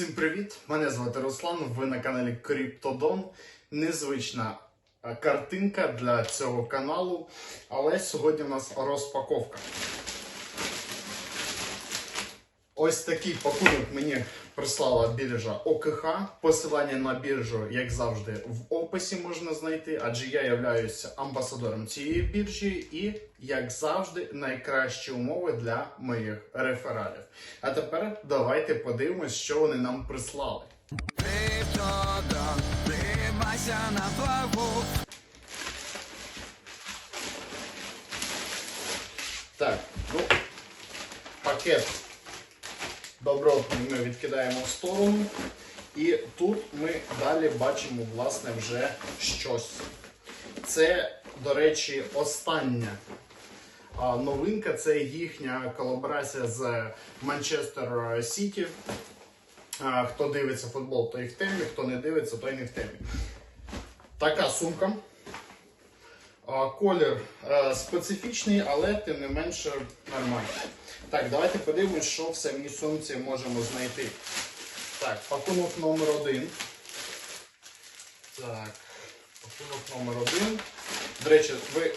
Всім привіт! Мене звати Руслан. Ви на каналі Криптодон. Незвична е, картинка для цього каналу, але сьогодні у нас розпаковка. Ось такий пакунок мені прислала біржа ОКХ. Посилання на біржу, як завжди, в описі можна знайти, адже я являюся амбасадором цієї біржі і, як завжди, найкращі умови для моїх рефералів. А тепер давайте подивимось, що вони нам прислали. На плаву. Так, ну, пакет добротний ми відкидаємо в сторону. І тут ми далі бачимо, власне, вже щось. Це, до речі, остання новинка. Це їхня колаборація з Манчестер Сіті. Хто дивиться футбол, той в темі, хто не дивиться, той не в темі. Така сумка. Колір е, специфічний, але тим не менше нормальний. Так, давайте подивимось, що в самій сумці можемо знайти. Так, пакунок номер один. Так, пакунок номер один. До речі, ви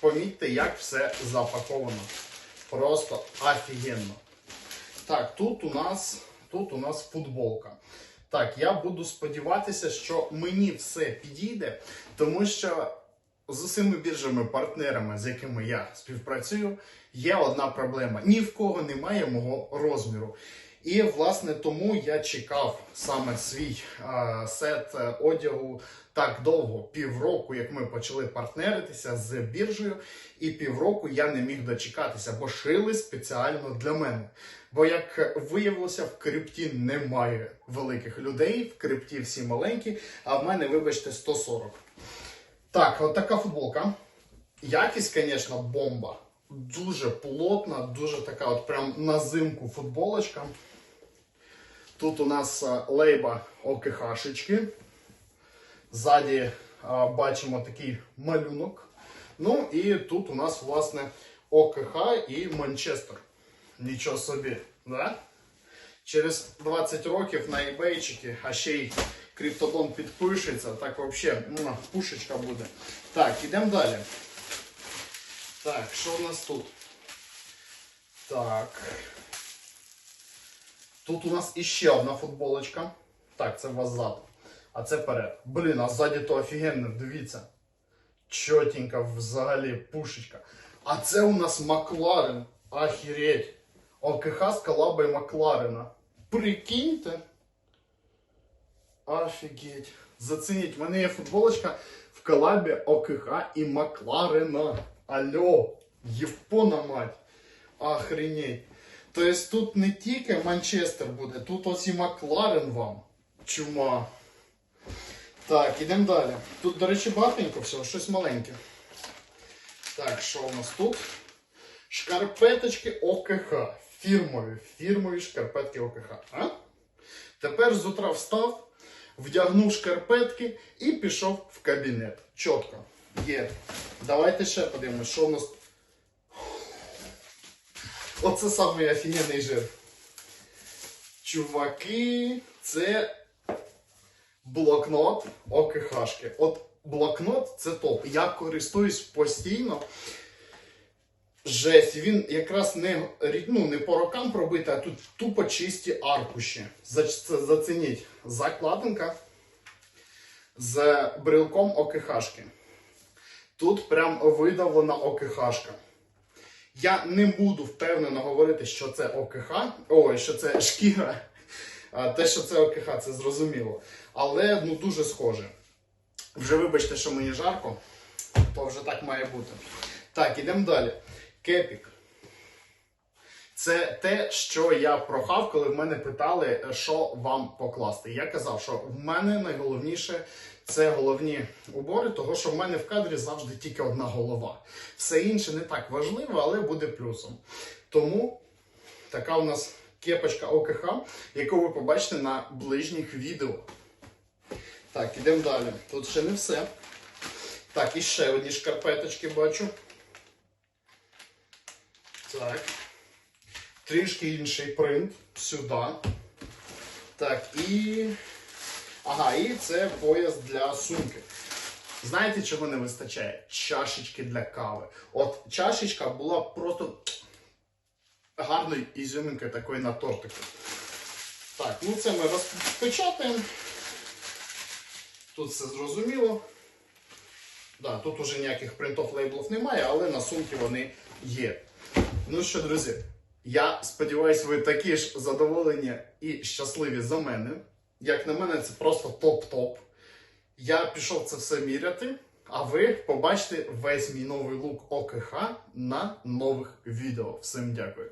помітьте, як все запаковано. Просто офігенно. Так, тут у нас, тут у нас футболка. Так, я буду сподіватися, що мені все підійде, тому що з усіма біржами, партнерами, з якими я співпрацюю, є одна проблема: ні в кого немає мого розміру. І власне тому я чекав саме свій е, сет е, одягу так довго, півроку, як ми почали партнеритися з біржею, і півроку я не міг дочекатися, бо шили спеціально для мене. Бо як виявилося, в крипті немає великих людей, в крипті всі маленькі, а в мене, вибачте, 140. Так, от така футболка. Якість, звісно, бомба. Дуже плотна, дуже така от прям на зимку футболочка. Тут у нас е, лейба ОКХшечки. Ззаді е, бачимо такий малюнок. Ну і тут у нас, власне, ОКХ і Манчестер. Нічого собі, да? Через 20 років на eBayчики, а ще й криптодон підпишеться, так взагалі муа, пушечка буде. Так, ідемо далі. Так, що у нас тут? Так. Тут у нас іще одна футболочка. Так, це у вас ззаду. А це перед. Блін, а ззаді то офігенно, дивіться. Чотенька взагалі пушечка. А це у нас Макларен. Ахереть. ОКХ з колабою Макларена. Прикиньте. Офігеть. Зацініть, в мене є футболочка в колабі ОКХ і Макларена. Алло, Євпона мать. Охренеть. Тобто тут не тільки Манчестер буде, тут ось і Макларен вам. Чума. Так, ідемо далі. Тут, до речі, багатенько всього, щось маленьке. Так, що у нас тут? Шкарпеточки ОКХ. Фірмові, фірмові шкарпетки ОКХ. А? Тепер з утра встав, вдягнув шкарпетки і пішов в кабінет. Чітко. Є. Давайте ще подивимось, що у нас. Оце самий офігенний жир. Чуваки, це блокнот ОКХшки. От блокнот це топ. Я користуюсь постійно. Жесть, він якраз не, ну, не по рокам пробитий, а тут тупо чисті аркуші. Зацініть. Закладинка з брелком ОКХшки. Тут прям видавлена ОКХшка. Я не буду впевнено говорити, що це ОКХ, ой, що це шкіра. Те, що це ОКХ, це зрозуміло. Але ну дуже схоже. Вже вибачте, що мені жарко, то вже так має бути. Так, ідемо далі. Кепік. Це те, що я прохав, коли в мене питали, що вам покласти. Я казав, що в мене найголовніше це головні убори, того що в мене в кадрі завжди тільки одна голова. Все інше не так важливо, але буде плюсом. Тому така у нас кепочка ОКХ, яку ви побачите на ближніх відео. Так, ідемо далі. Тут ще не все. Так, і ще одні шкарпеточки бачу. Так. Трішки інший принт сюди. Так, і. Ага, і це пояс для сумки. Знаєте, чого не вистачає? Чашечки для кави. От чашечка була просто гарною ізюминкою такою на тортику. Так, ну це ми розпечатаємо. Тут все зрозуміло. Да, тут уже ніяких принтов лейблів немає, але на сумки вони є. Ну що, друзі, я сподіваюся, ви такі ж задоволені і щасливі за мене. Як на мене, це просто топ-топ. Я пішов це все міряти, а ви побачите весь мій новий лук ОКХ на нових відео. Всім дякую.